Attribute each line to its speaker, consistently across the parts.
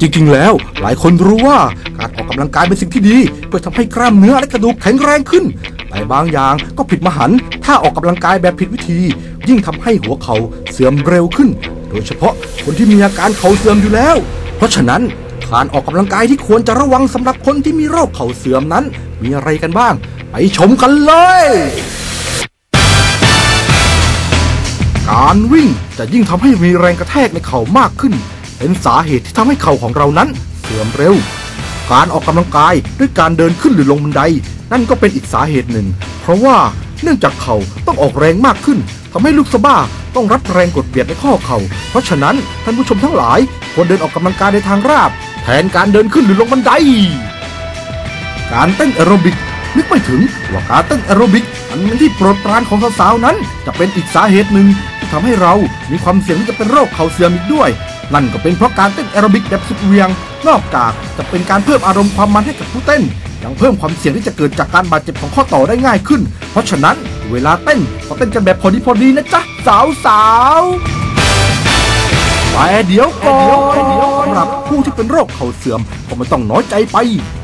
Speaker 1: จริงๆ แล้วหลายคนรู้ว่าการออกกำลังกายเป็นสิ่งที่ดี เพื่อทำให้กล้ามเนื้อและกระดูกแข็งแรงขึ้น แต่บางอย่างก็ผิดมหัน ถ้าออกกำลังกายแบบผิดวิธี ยิ่งทำให้หัวเข่าเสื่อมเร็วขึ้น โดยเฉพาะคนที่มีอาการเข่าเสื่อมอยู่แล้ว เพราะฉะนั้นการออกกำลังกายที่ควรจะระวังสำหรับคนที่มีโรคเข่าเสื่อมนั้น มีอะไรกันบ้าง ไปชมกันเลย การวิ่งจะยิ่งทำให้มีแรงกระแทกในเข่ามากขึ้น เป็นสาเหตุที่ทำให้เข่าของเรานั้นเสื่อมเร็ว การออกกำลังกายด้วยการเดินขึ้นหรือลงบันได นั่นก็เป็นอีกสาเหตุหนึ่ง เพราะว่าเนื่องจากเข่าต้องออกแรงมากขึ้นทำให้ลูกสะบ้าต้องรับแรงกดเบียดในข้อเข่า เพราะฉะนั้นท่านผู้ชมทั้งหลายควรเดินออกกำลังกายในทางราบ แทนการเดินขึ้นหรือลงบันได การเต้นแอโรบิกนึกไม่ถึงว่าการเต้นแอโรบิกอันเป็นที่โปรดปรานของสาวๆนั้น จะเป็นอีกสาเหตุหนึ่งที่ทำให้เรามีความเสี่ยงที่จะเป็นโรคเข่าเสื่อมอีกด้วย นั่นก็เป็นเพราะการเต้นแอโรบิกแบบสุดเวียง นอกจากจะเป็นการเพิ่มอารมณ์ความมันให้กับผู้เต้น ยังเพิ่มความเสี่ยงที่จะเกิดจากการบาดเจ็บของข้อต่อได้ง่ายขึ้น เพราะฉะนั้นเวลาเต้นก็เต้นกันแบบพอดีพอดีนะจ๊ะสาวๆแต่เดี๋ยวก่อนสำหรับผู้ที่เป็นโรคเข่าเสื่อมก็ไม่ต้องน้อยใจไป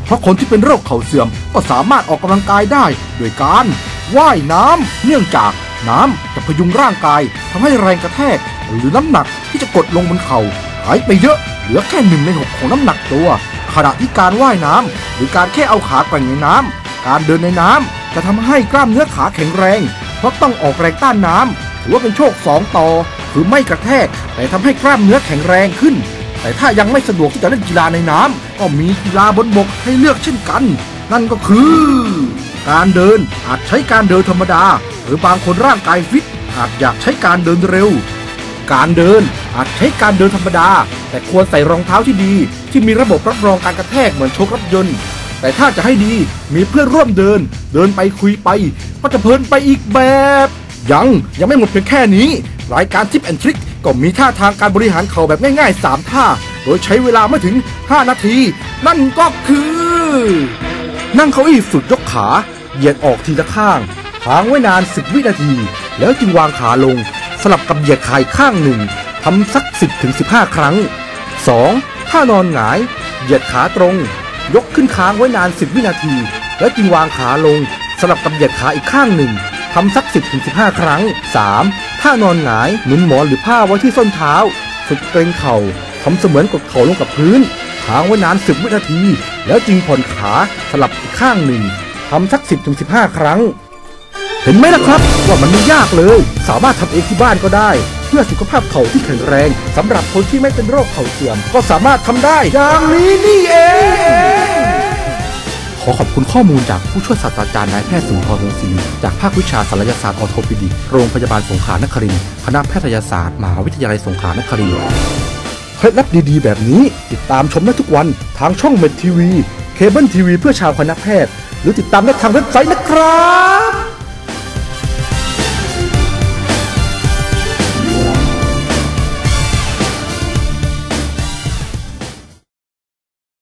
Speaker 1: เพราะคนที่เป็นโรคเข่าเสื่อมก็สามารถออกกำลังกายได้ โดยการว่ายน้ำเนื่องจากน้ำจะพยุงร่างกายทำให้แรงกระแทกหรือน้ำหนัก ที่จะกดลงบนเข่าหายไปเยอะ เหลือแค่หนึ่งในหกของน้ำหนักตัว ขณะที่การว่ายน้ำหรือการแค่เอาขาแกว่งในน้ำการเดินในน้ำจะทำให้กล้ามเนื้อขาแข็งแรง เพราะต้องออกแรงต้านน้ำถือว่าเป็นโชคสองต่อคือไม่กระแทก แต่ทำให้กล้ามเนื้อแข็งแรงขึ้น แต่ถ้ายังไม่สะดวกที่จะเล่นกีฬาในน้ำก็มีกีฬาบนบกให้เลือกเช่นกัน นั่นก็คือ การเดินอาจใช้การเดินธรรมดา หรือบางคนร่างกายฟิตอาจอยากใช้การเดินเร็ว การเดินอาจใช้การเดินธรรมดา แต่ควรใส่รองเท้าที่ดี ที่มีระบบรับรองการกระแทกเหมือนโชครถยนต์ แต่ถ้าจะให้ดีมีเพื่อนร่วมเดิน เดินไปคุยไป ก็จะเพลินไปอีกแบบ ยังยังไม่หมดเพียงแค่นี้ รายการทิปแอนทริคก็มีท่าทางการบริหารเข่าแบบง่ายๆ 3 ท่า โดยใช้เวลาไม่ถึง 5 นาที นั่นก็คือ นั่งเก้าอี้สุดยกขา เหยียดออกทีละข้างค้างไว้นาน 10 วินาที แล้วจึงวางขาลง สลับกับเหยียดขาอีกข้างหนึ่งทำสัก 10ถึง15 ครั้ง 2. ท่านอนหงาย เหยียดขาตรง ยกขึ้นค้างไว้นาน 10 วินาที แล้วจึงวางขาลง สลับกับเหยียดขาอีกข้างหนึ่งทำสัก 10ถึง15 ครั้ง 3. ท่านอนหงายหนุนหมอนหรือผ้าไว้ที่ส้นเท้าฝึกเกรงเข่าทำเสมือนกดเข่าลงกับพื้นค้างไว้นาน 10 วินาที แล้วจึงผ่อนขาสลับอีกข้างหนึ่งทำสัก 10ถึง15 ครั้ง เห็นไหมล่ะครับ ว่ามันไม่ยากเลย สามารถทำเองที่บ้านก็ได้ เพื่อสุขภาพเข่าที่แข็งแรงสำหรับคนที่ไม่เป็นโรคเข่าเสื่อม ก็สามารถทำได้อย่างนี้นี่เองขอขอบคุณข้อมูลจากผู้ช่วยศาสตราจารย์นายแพทย์สุนทรวงศ์ศรีจากภาควิชาศัลยศาสตร์ออโทปิดิกโรงพยาบาลสงขลานครินทร์คณะแพทยศาสตร์มหาวิทยาลัยสงขลานครินทร์เคล็ดลับดีๆ แบบนี้ ติดตามชมได้ทุกวันทางช่องเม็ดทีวี เคเบิลทีวีเพื่อชาวคณะแพทย์ หรือติดตามได้ทางเว็บไซต์นะครับ